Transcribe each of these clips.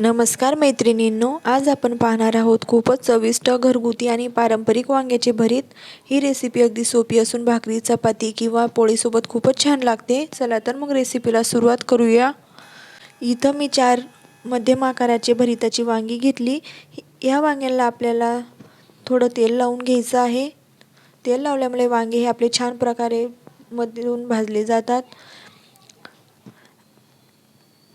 नमस्कार मैत्रिणींनो आज आपण पाहणार आहोत खूपच चविष्ट घरगुती आणि पारंपरिक वांग्याचे भरीत. ही रेसिपी अगदी सोपी असून भाकरी चपाती किंवा पोळीसोबत खूपच छान लागते. चला तर मग रेसिपीला सुरुवात करूया. इथं मी चार मध्यम आकाराचे भरिताची वांगी घेतली. या वांग्याला आपल्याला थोडं तेल लावून घ्यायचं आहे. तेल लावल्यामुळे वांगे हे आपले छान प्रकारे मधून भाजले जातात.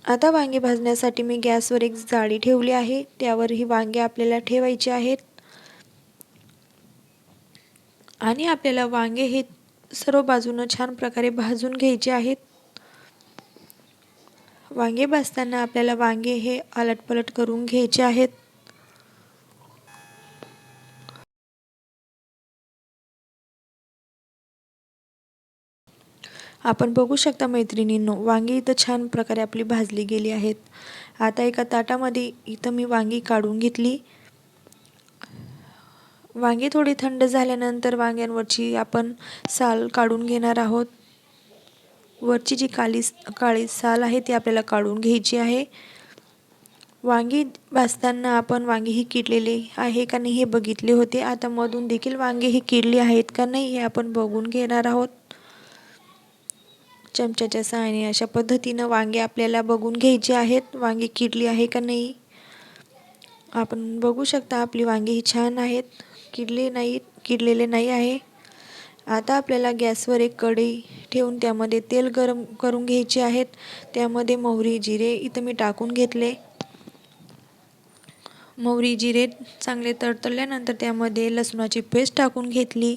आता वांगे भाजण्यासाठी मी गॅसवर एक जाळी ठेवली आहे. त्यावर ही वांगे आपल्याला ठेवायची आहेत. आणि आपल्याला वांगे हे सर्व बाजूनं छान प्रकारे भाजून घ्यायचे आहेत. वांगे भाजताना आपल्याला वांगे हे अलटपलट करून घ्यायचे आहेत. आपण बघू शकता मैत्रिणींनो वांगी इथं छान प्रकारे आपली भाजली गेली आहेत. आता एका ताटामध्ये इथं मी वांगी काढून घेतली. वांगी थोडी थंड झाल्यानंतर वांग्यांवरची आपण साल काढून घेणार आहोत. वरची जी काली काळी साल आहे ती आपल्याला काढून घ्यायची आहे. वांगी भाजताना आपण वांगी ही किडलेली आहे का नाही हे बघितले होते. आता मधून देखील वांगी ही किडली आहेत का नाही हे आपण बघून घेणार आहोत. चमच्याच्या सहाय्याने अशा पद्धतीनं वांगे आपल्याला बघून घ्यायचे आहेत. वांगे किडली आहे का नाही? आपण बघू शकता आपली वांगी ही छान आहेत. किडले नाही किडलेले नाही आहे. आता आपल्याला गॅसवर एक कढई ठेवून त्यामध्ये तेल गरम करून घ्यायचे आहेत. त्यामध्ये मोहरी जिरे इथं मी टाकून घेतले. मोहरी जिरे चांगले तडतडल्यानंतर त्यामध्ये लसणाची पेस्ट टाकून घेतली.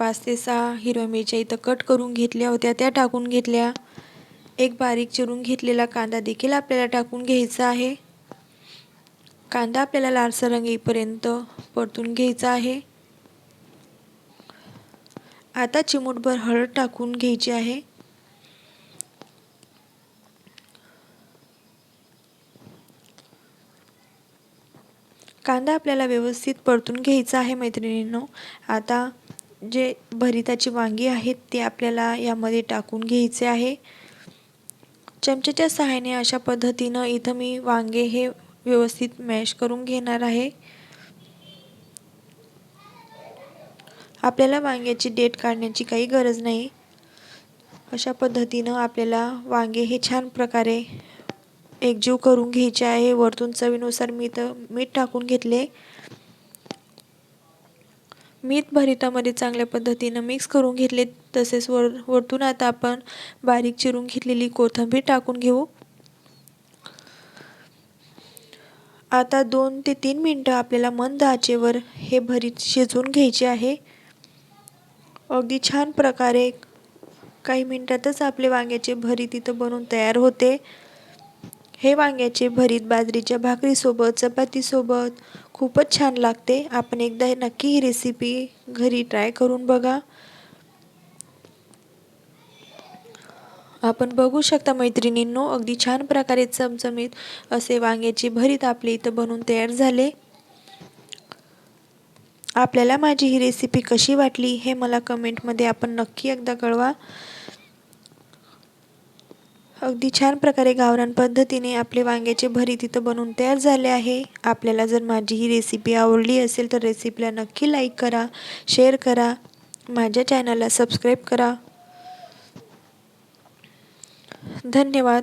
पाच ते सहा हिरव्या मिरच्या इथं कट करून घेतल्या होत्या त्या टाकून घेतल्या. एक बारीक चिरून घेतलेला कांदा देखील आपल्याला टाकून घ्यायचा आहे. कांदा आपल्याला लालसर रंग येईपर्यंत परतून घ्यायचा आहे. आता चिमूटभर हळद टाकून घ्यायची आहे. कांदा आपल्याला व्यवस्थित परतून घ्यायचा आहे मैत्रिणींनो. आता जे भरिताची वांगी आहेत ते आपल्याला यामध्ये टाकून घ्यायचे आहे. चमच्याच्या सहाय्याने अशा पद्धतीनं इथं मी वांगे हे व्यवस्थित मॅश करून घेणार आहे. आपल्याला वांग्याची डेट काढण्याची काही गरज नाही. अशा पद्धतीनं आपल्याला वांगे हे छान प्रकारे एकजीव करून घ्यायचे आहे. वरतून चवीनुसार मी इथं मीठ टाकून घेतले. मीठ भरितामध्ये चांगल्या पद्धतीनं मिक्स करून घेतले तसेच वर वरतून आता आपण बारीक चिरून घेतलेली कोथिंबीर टाकून घेऊ. आता दोन ते तीन मिनटं आपल्याला मंद आचेवर हे भरीत शिजवून घ्यायचे आहे. अगदी छान प्रकारे काही मिनटातच आपले वांग्याचे भरीत इथं बनवून तयार होते. हे वांग्याचे भरीत बाजरीच्या भाकरीसोबत चपातीसोबत खूपच छान लागते. आपण एकदा नक्की ही रेसिपी घरी ट्राय करून बघा. आपण बघू शकता मैत्रिणींनो अगदी छान प्रकारे चमचमीत असे वांग्याचे भरीत आपले इथं बनवून तयार झाले. आपल्याला माझी ही रेसिपी कशी वाटली हे मला कमेंटमध्ये आपण नक्की एकदा कळवा. अगदी छान प्रकारे गावरान पद्धतीने आपले वांग्याचे भरीत इथं बनवून तयार झाले आहे. आपल्याला जर माझी ही रेसिपी आवडली असेल तर रेसिपीला नक्की लाईक करा शेअर करा माझ्या चॅनलला सबस्क्राईब करा. धन्यवाद.